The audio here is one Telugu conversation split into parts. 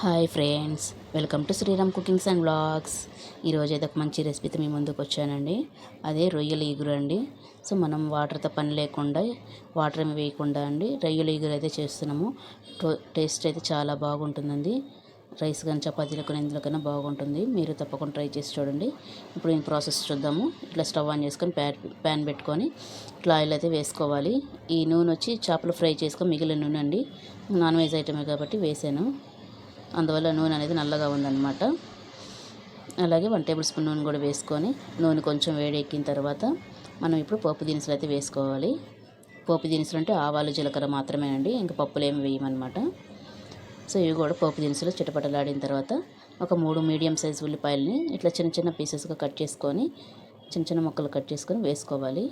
Hi friends welcome to Sriram cookings and blogs ఈరోజు అయితే ఒక మంచి రెసిపీతో మీ ముందుకు వచ్చానండి. అదే రొయ్యల ఈగురు అండి. సో మనం వాటర్తో పని లేకుండా వాటర్ ఏమి వేయకుండా అండి రొయ్యల ఈగురు అయితే చేస్తున్నాము. టో- టేస్ట్ అయితే చాలా బాగుంటుందండి. రైస్ కానీ చపాతీలు కానీ ఎందులోకైనా బాగుంటుంది. మీరు తప్పకుండా ట్రై చేసి చూడండి. ఇప్పుడు ఈ ప్రాసెస్ చూద్దాము. ఇట్లా స్టవ్ ఆన్ చేసుకొని ప్యాన్ ప్యాన్ పెట్టుకొని ఇట్లా ఆయిల్ అయితే వేసుకోవాలి. ఈ నూనె వచ్చి చేపలు ఫ్రై చేసుకొని మిగిలిన నూనె అండి. నాన్ వెజ్ ఐటమే కాబట్టి వేసాను. అందువల్ల నూనె అనేది నల్లగా ఉందన్నమాట. అలాగే వన్ టేబుల్ స్పూన్ నూనె కూడా వేసుకొని నూనె కొంచెం వేడెక్కిన తర్వాత మనం ఇప్పుడు పోపు దినుసులు అయితే వేసుకోవాలి. పోపు దినుసులు అంటే ఆవాలు జీలకర్ర మాత్రమేనండి ఇంకా పప్పులు ఏమి వేయమన్నమాట. సో ఇవి కూడా పోపు దినుసులు చిటపటలాడిన తర్వాత ఒక మూడు మీడియం సైజ్ ఉల్లిపాయలని ఇట్లా చిన్న చిన్న పీసెస్గా కట్ చేసుకొని చిన్న చిన్న ముక్కలు కట్ చేసుకొని వేసుకోవాలి.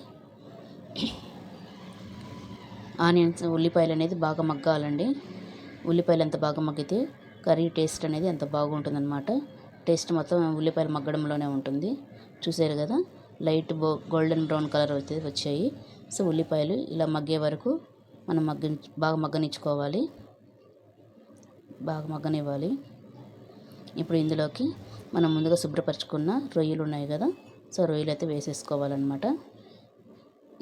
ఆనియన్స్ ఉల్లిపాయలు అనేది బాగా మగ్గాలండి. ఉల్లిపాయలు ఎంత బాగా మగ్గితే కర్రీ టేస్ట్ అనేది ఎంత బాగుంటుందన్నమాట. టేస్ట్ మొత్తం ఉల్లిపాయలు మగ్గడంలోనే ఉంటుంది. చూసారు కదా? లైట్ బో గోల్డెన్ బ్రౌన్ కలర్ అయితే వచ్చాయి. సో ఉల్లిపాయలు ఇలా మగ్గే వరకు మనం మగ్గ బాగా మగ్గనిచ్చుకోవాలి. బాగా మగ్గనివ్వాలి. ఇప్పుడు ఇందులోకి మనం ముందుగా శుభ్రపరచుకున్న రొయ్యలు ఉన్నాయి కదా? సో రొయ్యలు అయితే వేసేసుకోవాలన్నమాట.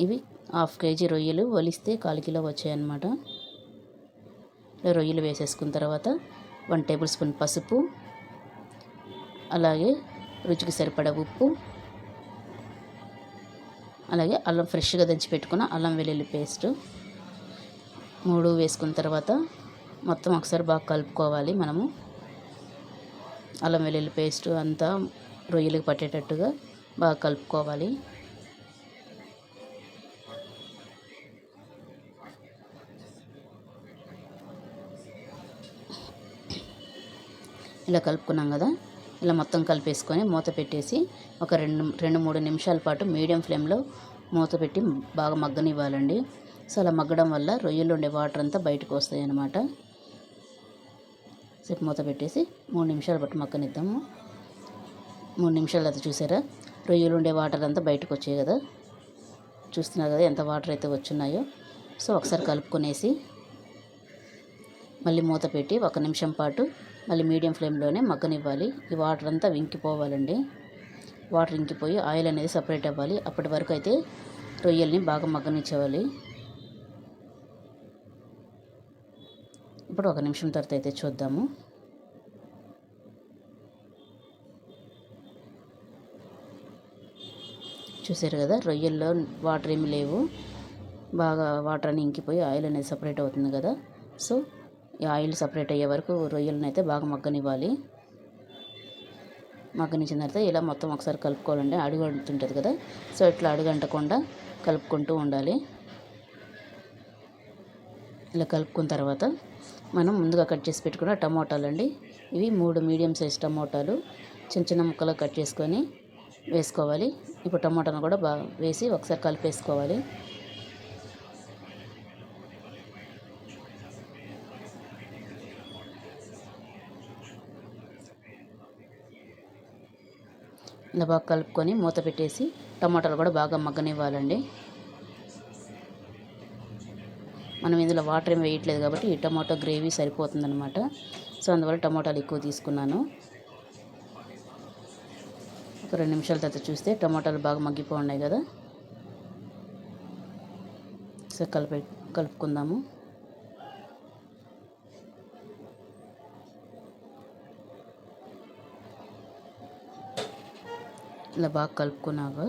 ఇవి హాఫ్ కేజీ రొయ్యలు వలిస్తే కాలు కిలో వచ్చాయన్నమాట. రొయ్యలు వేసేసుకున్న తర్వాత వన్ టేబుల్ స్పూన్ పసుపు అలాగే రుచికి సరిపడ ఉప్పు అలాగే అల్లం ఫ్రెష్గా దంచి పెట్టుకున్న అల్లం వెల్లుల్లి పేస్ట్. మూడు వేసుకున్న తర్వాత మొత్తం ఒకసారి బాగా కలుపుకోవాలి మనము. అల్లం వెల్లుల్లి పేస్ట్ అంతా రొయ్యలకు పట్టేటట్టుగా బాగా కలుపుకోవాలి. ఇలా కలుపుకున్నాం కదా. ఇలా మొత్తం కలిపేసుకొని మూత పెట్టేసి ఒక రెండు రెండు మూడు నిమిషాల పాటు మీడియం ఫ్లేమ్లో మూత పెట్టి బాగా మగ్గనివ్వాలండి. సో అలా మగ్గడం వల్ల రొయ్యలు ఉండే వాటర్ అంతా బయటకు వస్తాయి అన్నమాట సేపు మూత పెట్టేసి మూడు నిమిషాలు పట్టు మగ్గనిద్దాము. మూడు నిమిషాలు అయితే చూసారా? రొయ్యలు ఉండే వాటర్ అంతా బయటకు వచ్చాయి కదా. చూస్తున్నారు కదా ఎంత వాటర్ అయితే వచ్చున్నాయో. సో ఒకసారి కలుపుకునేసి మళ్ళీ మూత పెట్టి ఒక నిమిషం పాటు మళ్ళీ మీడియం ఫ్లేమ్లోనే మగ్గనివ్వాలి. ఈ వాటర్ అంతా ఇంకిపోవాలండి వాటర్ ఇంకిపోయి ఆయిల్ అనేది సపరేట్ అవ్వాలి. అప్పటి వరకు అయితే రొయ్యల్ని బాగా మగ్గనిచ్చేవాలి ఇప్పుడు ఒక నిమిషం తర్వాత అయితే చూద్దాము. చూసారు కదా రొయ్యల్లో వాటర్ ఏమి లేవు. బాగా వాటర్ అని ఇంకిపోయి ఆయిల్ అనేది సపరేట్ అవుతుంది కదా. సో ఆయిల్ సపరేట్ అయ్యే వరకు రొయ్యలను అయితే బాగా మగ్గనివ్వాలి. మగ్గనిచ్చిన తర్వాత ఇలా మొత్తం ఒకసారి కలుపుకోవాలండి. అడుగు అంటుంటుంది కదా. సో ఇట్లా అడుగంటకుండా కలుపుకుంటూ ఉండాలి. ఇలా కలుపుకున్న తర్వాత మనం ముందుగా కట్ చేసి పెట్టుకున్న టమోటాలు అండి ఇవి మూడు మీడియం సైజ్ టమోటాలు. చిన్న చిన్న ముక్కలు కట్ చేసుకొని వేసుకోవాలి. ఇప్పుడు టమోటాను కూడా బాగా వేసి ఒకసారి కలిపేసుకోవాలి. ఇలా బాగా కలుపుకొని మూత పెట్టేసి టమాటాలు కూడా బాగా మగ్గనివ్వాలండి. మనం ఇందులో వాటర్ ఏమి వేయట్లేదు కాబట్టి ఈ టమాటో గ్రేవీ సరిపోతుందన్నమాట. సో అందువల్ల టమాటాలు ఎక్కువ తీసుకున్నాను. ఒక రెండు నిమిషాల తర్వాత చూస్తే టమాటాలు బాగా మగ్గిపో ఉన్నాయి కదా. సో కలిపే కలుపుకుందాము. ఇలా బాగా కలుపుకున్నాక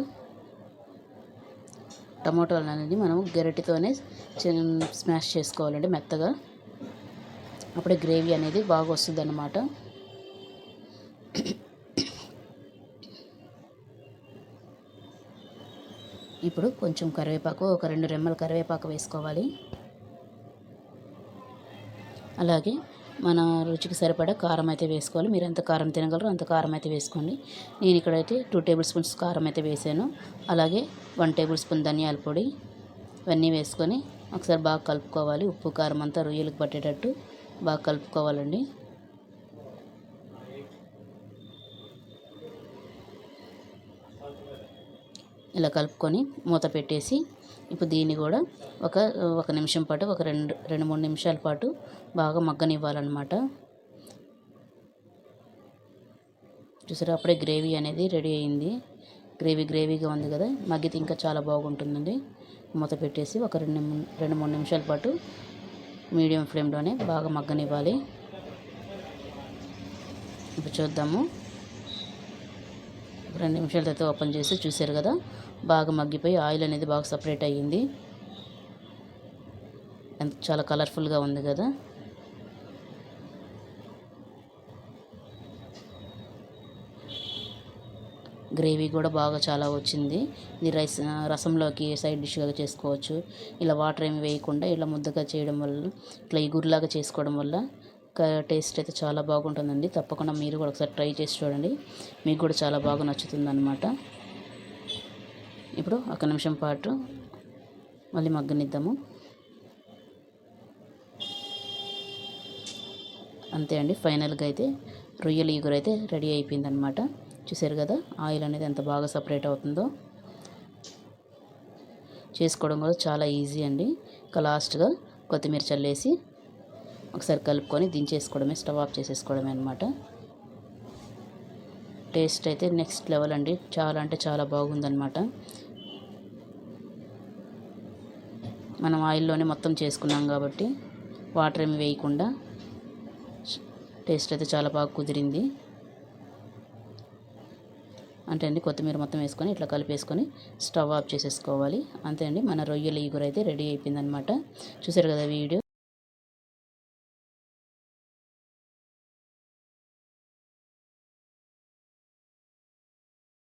టమాటోలు అనేది మనం గెరటితోనే చిన్న స్మాష్ చేసుకోవాలండి మెత్తగా. అప్పుడే గ్రేవీ అనేది బాగా వస్తుంది అన్నమాట ఇప్పుడు కొంచెం కరివేపాకు ఒక రెండు రెమ్మల కరివేపాకు వేసుకోవాలి. అలాగే మన రుచికి సరిపడా కారం అయితే వేసుకోవాలి. మీరు ఎంత కారం తినగలరో అంత కారం అయితే వేసుకోండి. నేను ఇక్కడైతే టూ టేబుల్ స్పూన్స్ కారం అయితే వేసాను. అలాగే వన్ టేబుల్ స్పూన్ ధనియాల పొడి ఇవన్నీ వేసుకొని ఒకసారి బాగా కలుపుకోవాలి. ఉప్పు కారం అంతా రొయ్యలకు పట్టేటట్టు బాగా కలుపుకోవాలండి. ఇలా కలుపుకొని మూత పెట్టేసి ఇప్పుడు దీన్ని కూడా ఒక ఒక నిమిషం పాటు ఒక రెండు రెండు మూడు నిమిషాల పాటు బాగా మగ్గనివ్వాలన్నమాట. చూసారా అప్పుడే గ్రేవీ అనేది రెడీ అయింది. గ్రేవీ గ్రేవీగా ఉంది కదా మగ్గితే ఇంకా చాలా బాగుంటుందండి. మూత పెట్టేసి ఒక రెండు రెండు మూడు నిమిషాల పాటు మీడియం ఫ్లేమ్లోనే బాగా మగ్గనివ్వాలి. ఇప్పుడు చూద్దాము. ఒక రెండు నిమిషాల తర్వాత ఓపెన్ చేసి చూసారు కదా బాగా మగ్గిపోయి ఆయిల్ అనేది బాగా సపరేట్ అయ్యింది. ఎంత చాలా కలర్ఫుల్గా ఉంది కదా. గ్రేవీ కూడా బాగా చాలా వచ్చింది. ఇది రైస్ రసంలోకి సైడ్ డిష్గా చేసుకోవచ్చు. ఇలా వాటర్ ఏమి వేయకుండా ఇలా ముద్దగా చేయడం వల్ల ఇట్లా ఇగురులాగా చేసుకోవడం వల్ల టేస్ట్ అయితే చాలా బాగుంటుందండి. తప్పకుండా మీరు కూడా ఒకసారి ట్రై చేసి చూడండి. మీకు కూడా చాలా బాగా నచ్చుతుంది అనమాట ఇప్పుడు ఒక నిమిషం పాటు మళ్ళీ మగ్గనిద్దాము. అంతే అండి ఫైనల్గా అయితే రొయ్యల ఈగురు అయితే రెడీ అయిపోయిందనమాట చూసారు కదా ఆయిల్ అనేది ఎంత బాగా సపరేట్ అవుతుందో. చేసుకోవడం కూడా చాలా ఈజీ అండి. ఇంకా లాస్ట్గా కొత్తిమీర చల్లేసి ఒకసారి కలుపుకొని దించేసుకోవడమే స్టవ్ ఆఫ్ చేసేసుకోవడమే అనమాట టేస్ట్ అయితే నెక్స్ట్ లెవెల్ అండి. చాలా అంటే చాలా బాగుందనమాట మనం ఆయిల్లోనే మొత్తం చేసుకున్నాం కాబట్టి వాటర్ ఏమి వేయకుండా టేస్ట్ అయితే చాలా బాగా కుదిరింది. అంటే అండి కొత్తిమీర మొత్తం వేసుకొని ఇట్లా కలిపేసుకొని స్టవ్ ఆఫ్ చేసేసుకోవాలి. అంతే అండి మన రొయ్యల ఈగురు అయితే రెడీ అయిపోయిందనమాట చూసారు కదా వీడియో?